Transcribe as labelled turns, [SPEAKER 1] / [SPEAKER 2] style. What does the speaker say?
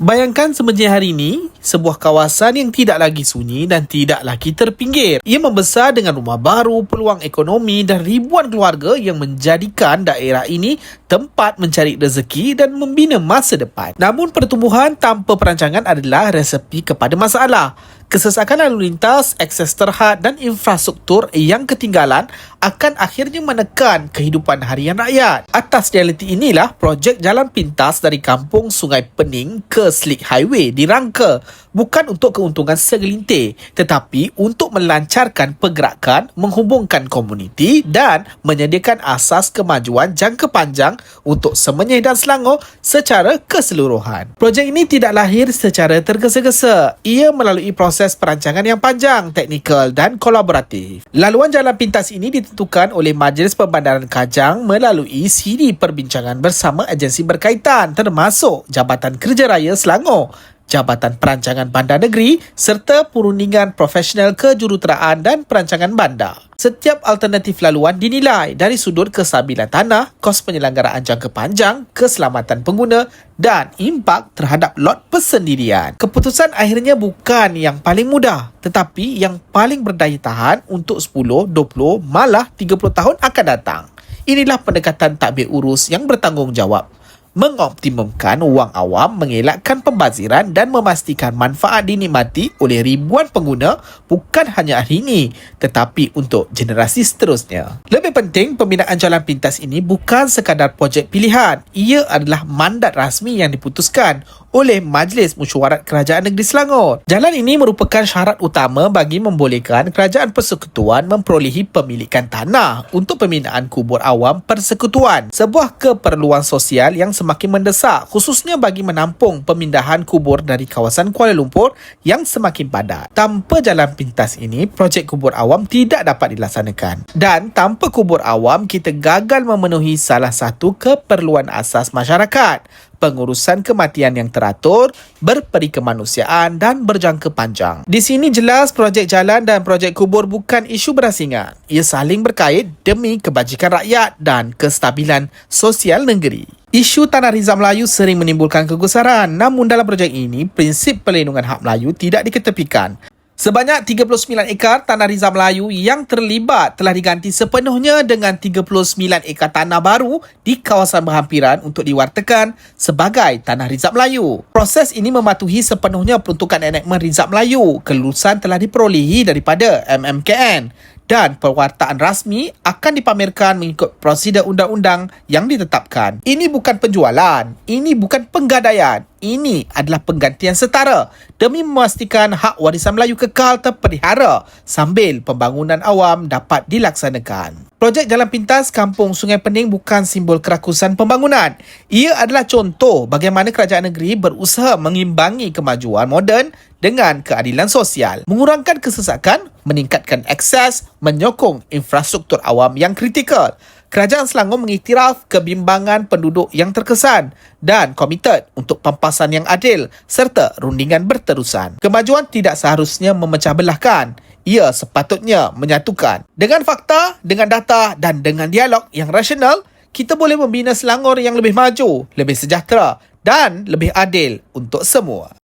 [SPEAKER 1] Bayangkan semenjak hari ini, sebuah kawasan yang tidak lagi sunyi dan tidak lagi terpinggir. Ia membesar dengan rumah baru, peluang ekonomi dan ribuan keluarga yang menjadikan daerah ini tempat mencari rezeki dan membina masa depan. Namun pertumbuhan tanpa perancangan adalah resepi kepada masalah. Kesesakan lalu lintas, akses terhad dan infrastruktur yang ketinggalan akan akhirnya menekan kehidupan harian rakyat. Atas realiti inilah projek jalan pintas dari kampung Sungai Pening ke Slick Highway dirangka bukan untuk keuntungan segelintir tetapi untuk melancarkan pergerakan, menghubungkan komuniti dan menyediakan asas kemajuan jangka panjang untuk Semenyih dan Selangor secara keseluruhan. Projek ini tidak lahir secara tergesa-gesa. Ia melalui proses perancangan yang panjang, teknikal dan kolaboratif. Laluan jalan pintas ini ditentukan oleh Majlis Pembandaran Kajang melalui siri perbincangan bersama agensi berkaitan termasuk Jabatan Kerja Raya Selangor, Jabatan Perancangan Bandar Negeri serta Perundingan Profesional Kejuruteraan dan Perancangan Bandar. Setiap alternatif laluan dinilai dari sudut kesabilan tanah, kos penyelenggaraan jangka panjang, keselamatan pengguna dan impak terhadap lot persendirian. Keputusan akhirnya bukan yang paling mudah tetapi yang paling berdaya tahan untuk 10, 20 malah 30 tahun akan datang. Inilah pendekatan takbir urus yang bertanggungjawab mengoptimumkan wang awam, mengelakkan pembaziran dan memastikan manfaat dinikmati oleh ribuan pengguna bukan hanya hari ini tetapi untuk generasi seterusnya. Lebih penting, pembinaan jalan pintas ini bukan sekadar projek pilihan. Ia adalah mandat rasmi yang diputuskan oleh Majlis Mesyuarat Kerajaan Negeri Selangor. Jalan ini merupakan syarat utama bagi membolehkan Kerajaan Persekutuan memperolehi pemilikan tanah untuk pembinaan kubur awam persekutuan. Sebuah keperluan sosial yang semakin mendesak khususnya bagi menampung pemindahan kubur dari kawasan Kuala Lumpur yang semakin padat. Tanpa jalan pintas ini, projek kubur awam tidak dapat dilaksanakan. Dan tanpa kubur awam, kita gagal memenuhi salah satu keperluan asas masyarakat pengurusan kematian yang teratur, berperi kemanusiaan dan berjangka panjang. Di sini jelas projek jalan dan projek kubur bukan isu berasingan. Ia saling berkait demi kebajikan rakyat dan kestabilan sosial negeri. Isu Tanah Rizal Melayu sering menimbulkan kegusaran namun dalam projek ini prinsip perlindungan hak Melayu tidak diketepikan. Sebanyak 39 ekar tanah Rizal Melayu yang terlibat telah diganti sepenuhnya dengan 39 ekar tanah baru di kawasan berhampiran untuk diwartakan sebagai tanah Rizal Melayu. Proses ini mematuhi sepenuhnya peruntukan enakmen Rizal Melayu. Kelulusan telah diperolehi daripada MMKN dan perwartaan rasmi akan dipamerkan mengikut prosedur undang-undang yang ditetapkan. Ini bukan penjualan, ini bukan penggadaian, ini adalah penggantian setara demi memastikan hak warisan Melayu kekal terpelihara sambil pembangunan awam dapat dilaksanakan. Projek Jalan Pintas Kampung Sungai Pening bukan simbol kerakusan pembangunan. Ia adalah contoh bagaimana kerajaan negeri berusaha mengimbangi kemajuan moden dengan keadilan sosial, mengurangkan kesesakan, meningkatkan akses, menyokong infrastruktur awam yang kritikal. Kerajaan Selangor mengiktiraf kebimbangan penduduk yang terkesan dan komited untuk pampasan yang adil serta rundingan berterusan. Kemajuan tidak seharusnya memecah belahkan ia sepatutnya menyatukan. Dengan fakta, dengan data dan dengan dialog yang rasional, kita boleh membina Selangor yang lebih maju, lebih sejahtera dan lebih adil untuk semua.